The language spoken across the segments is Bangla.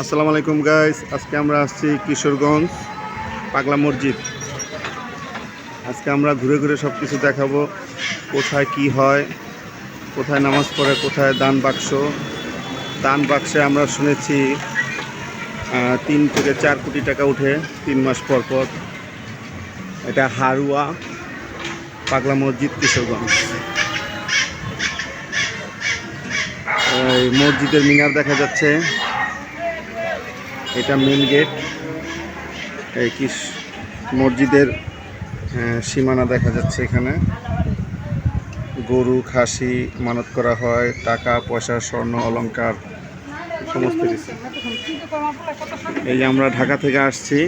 আসসালামু আলাইকুম গাইস আজকে আমরা আসছি কিশোরগঞ্জ পাগলা মসজিদ। আজকে আমরা ঘুরে ঘুরে সব কিছু দেখাবো, কোথায় কি হয়, কোথায় নামাজ পড়ে, কোথায় দান বাক্স। দান বাক্সে আমরা শুনেছি তিন থেকে চার কোটি টাকা উঠে তিন মাস পর পর। এটা হারুয়া পাগলা মসজিদ, কিশোরগঞ্জ। এই মসজিদের মিনার দেখা যাচ্ছে। এটা মেন গেট এই কি মসজিদের সীমানা দেখা যাচ্ছে এখানে। গরু, খাসি মানত করা হয়, টাকা, পয়সা, স্বর্ণ, অলংকার, সমস্ত কিছু। এই যে আমরা ঢাকা থেকে আসছি।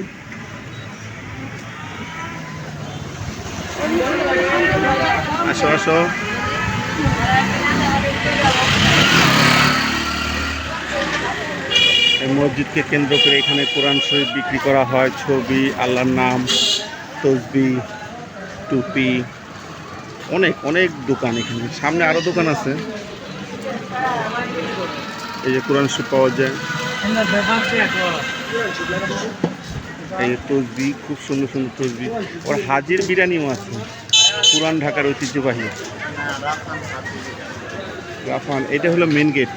আসো আসো এই মসজিদকে কেন্দ্র করে এখানে কোরআন শরীফ বিক্রি করা হয়। ছবি, আল্লাহর নাম, তসবি, টুপি, অনেক অনেক দোকান এখানে। সামনে আরও দোকান আছে। এই যে কোরআন শরীফ পাওয়া যায়। এই তসবি, খুব সুন্দর সুন্দর তসবি। ওর হাজির বিরিয়ানিও আছে। পুরান ঢাকার ঐতিহ্যবাহী। রাফান এটা হলো মেন গেট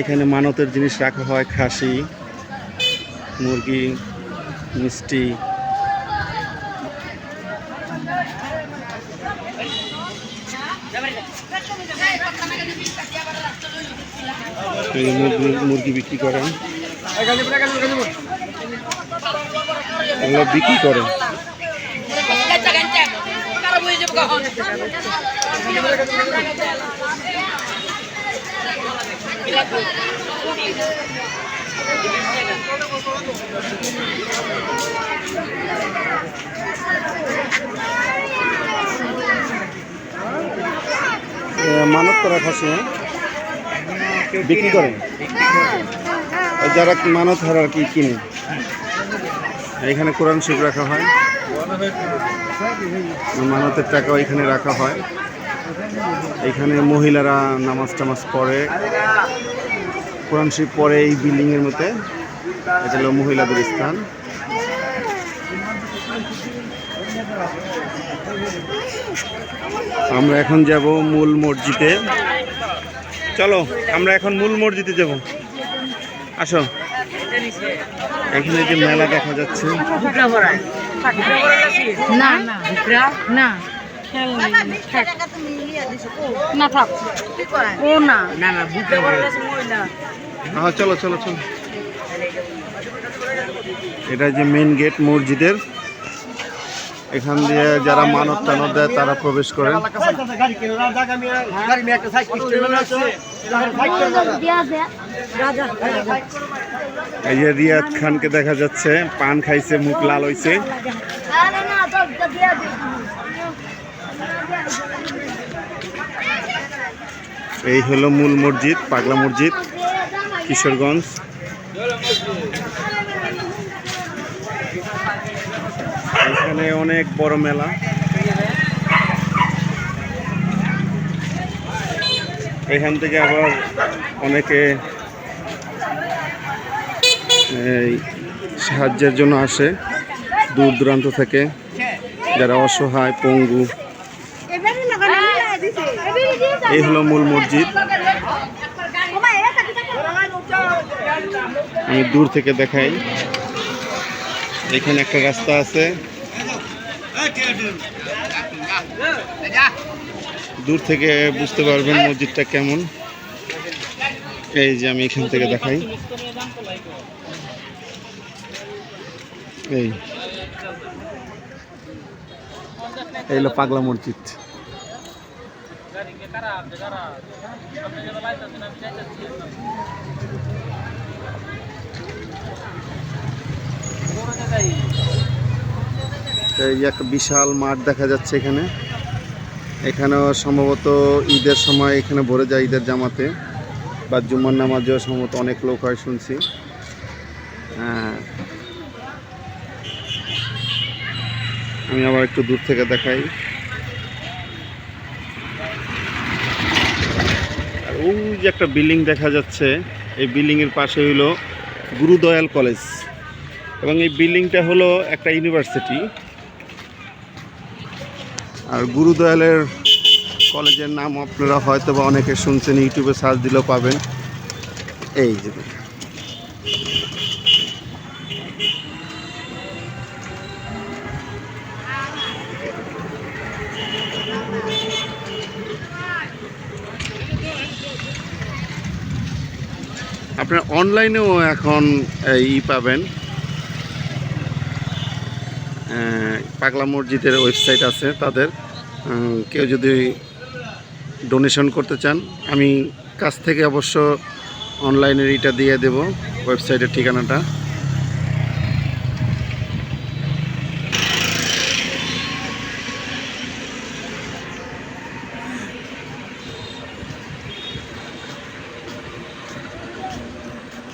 এখানে মানতের জিনিস রাখা হয় খাসি মুরগি মিষ্টি। মুরগি বিক্রি করেন। এগুলো বিক্রি. এ, মানত করা খাসি হ্যাঁ? বিক্রি করেন যারা মানত হার আর কি কিনে। এখানে কোরআন শরীফ রাখা হয়। মানতের টাকাও এখানে রাখা হয়। এখানে মহিলারা নামাজ টামাজ পড়ে। কোরআন শরীফ পড়ে এই বিল্ডিংয়ের মধ্যে। এটা হলো মহিলাদের স্থান। আমরা এখন যাব মূল মসজিদে। চলো, আমরা এখন মূল মসজিদে যাব। আসো। এখানে যে মেলা দেখা যাচ্ছে। না না। না। না থাক। ও না। হ্যাঁ চলো চলো চলো। এটা যে মেন গেট মসজিদের। এখান দিয়ে যারা মানত টানত দেয় তারা প্রবেশ করেন এই খানকে দেখা যাচ্ছে, পান খাইছে, মুখ লাল দে এই হলো মূল মসজিদ, পাগলা মসজিদ, কিশোরগঞ্জ। এখানে অনেক বড় মেলা। এখান থেকে আবার অনেকে, এই, সাহায্যের জন্য আসে দূর দূরান্ত থেকে। যারা অসহায়, পঙ্গু, এই হলো মূল মসজিদ। আমি দূর থেকে দেখাই। এখানে একটা রাস্তা আছে। দূর থেকে বুঝতে পারবেন মসজিদটা কেমন। এই যে আমি এখান থেকে দেখাই। এই। হলো পাগলা মসজিদ। এই একটা বিশাল মাঠ দেখা যাচ্ছে এখানে। এখানেও সম্ভবত ঈদের সময় এখানে ভরে যায় ঈদের জামাতে, বা জুম্মার নামাজেও সম্ভবত অনেক লোক হয় শুনছি। হ্যাঁ। আমি আবার একটু দূর থেকে দেখাই। আর ওই যে একটা বিল্ডিং দেখা যাচ্ছে, এই বিল্ডিংয়ের পাশে হইল গুরুদয়াল কলেজ। এবং এই বিল্ডিংটা হলো একটা ইউনিভার্সিটি। আর গুরুদয়ালের কলেজের নাম আপনারা হয়তো বা অনেকে শুনছেন, ইউটিউবে সার্চ দিলেও পাবেন। এই যে আপনার অনলাইনেও এখন ই পাবেন। পাগলা মসজিদের ওয়েবসাইট আছে তাদের। কেউ যদি ডোনেশন করতে চান, আমি কাছ থেকে অবশ্য অনলাইনের এটা দিয়ে দেব ওয়েবসাইটের ঠিকানাটা।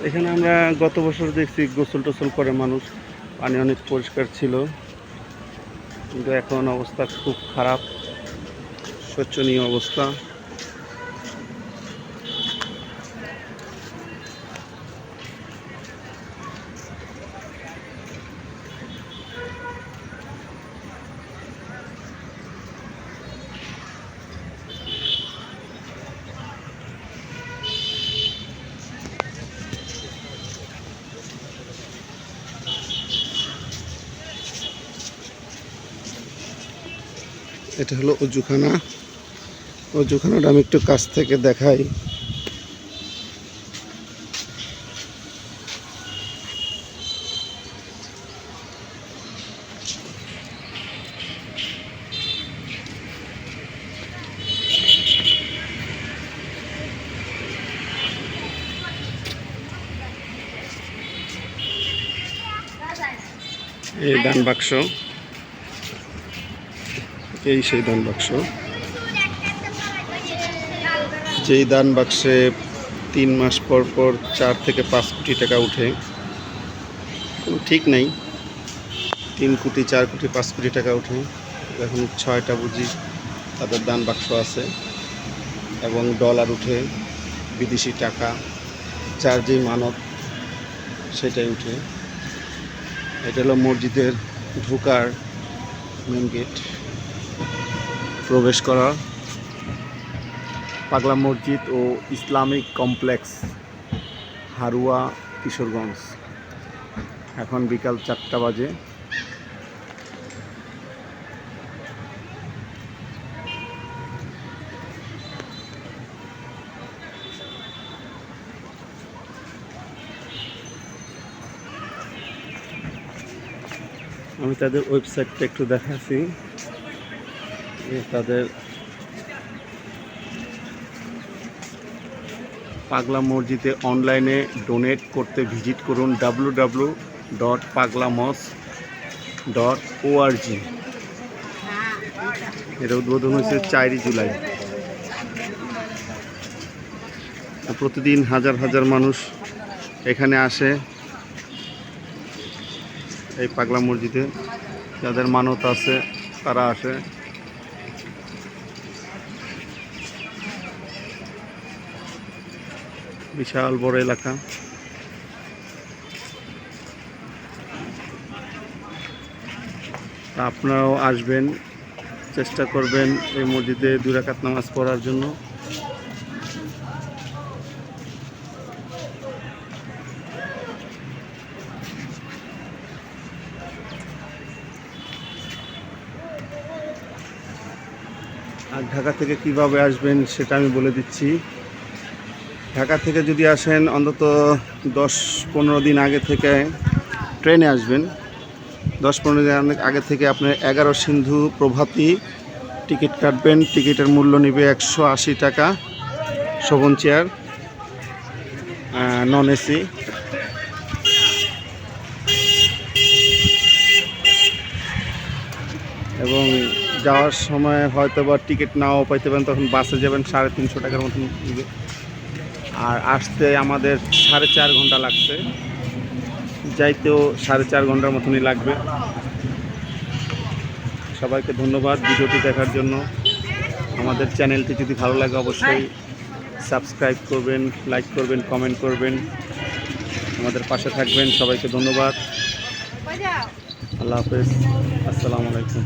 এখানে আমরা গত বছর দেখছি গোসল টোসল করে মানুষ, পানি অনেক পরিষ্কার ছিল। কিন্তু এখন অবস্থা খুব খারাপ। শোচনীয় অবস্থা। এটা হলো অজুখানা। অজুখানাটা আমি একটু কাছ থেকে দেখাই। এই দান বাক্স। এই সেই দান বাক্স। যেই দান বাক্সে তিন মাস পর পর চার থেকে পাঁচ কোটি টাকা উঠে, কোনো ঠিক নেই। তিন কোটি, চার কোটি, পাঁচ কোটি টাকা উঠে, এখন ছয়টা বুঝি তাদের দান বাক্স আছে এবং ডলার উঠে, বিদেশি টাকা, যার যেই মানত, সেটাই উঠে। এটা হলো মসজিদের ঢোকার মেন গেট প্রবেশ করার পাগলা মসজিদ ও ইসলামিক কমপ্লেক্স হারুয়া কিশোরগঞ্জ। এখন বিকাল চারটা বাজে। আমি তাদের ওয়েবসাইটটা একটু দেখাচ্ছি। তাদের পাগলা মসজিদে অনলাইনে ডোনেট করতে ভিজিট করুন ডাব্লু ডাব্লু ডট পাগলা মস ডট ওআরজি এটা উদ্বোধন হয়েছে চারই জুলাই। প্রতিদিন হাজার হাজার মানুষ এখানে আসে এই পাগলা মসজিদে। যাদের মানত আছে, তারা আসে। বিশাল বড় এলাকা। আপনারাও আসবেন, চেষ্টা করবেন এই মসজিদে দুরাকাত নামাজ পড়ার জন্য। আর ঢাকা থেকে কীভাবে আসবেন সেটা আমি বলে দিচ্ছি। ঢাকা থেকে যদি আসেন, অন্তত দশ পনেরো দিন আগে থেকে ট্রেনে আসবেন। দশ পনেরো দিন আগে থেকে আপনার এগারো সিন্ধু প্রভাতী টিকিট কাটবেন। টিকিটের মূল্য নেবে একশো আশি টাকা। Shovan chair non AC. এবং যাওয়ার সময় হয়তো বা টিকিট নাও পাইতে পারেন, তখন বাসে যাবেন সাড়ে তিনশো টাকার মতন। আর আসতে আমাদের সাড়ে চার ঘণ্টা লাগছে। যাইতেও সাড়ে চার ঘণ্টার মতনই লাগবে। সবাইকে ধন্যবাদ ভিডিওটি দেখার জন্য। আমাদের চ্যানেলটি যদি ভালো লাগে অবশ্যই সাবস্ক্রাইব করবেন, লাইক করবেন, কমেন্ট করবেন। আমাদের পাশে থাকবেন, সবাইকে ধন্যবাদ। আল্লাহ হাফেজ। আসসালামু আলাইকুম।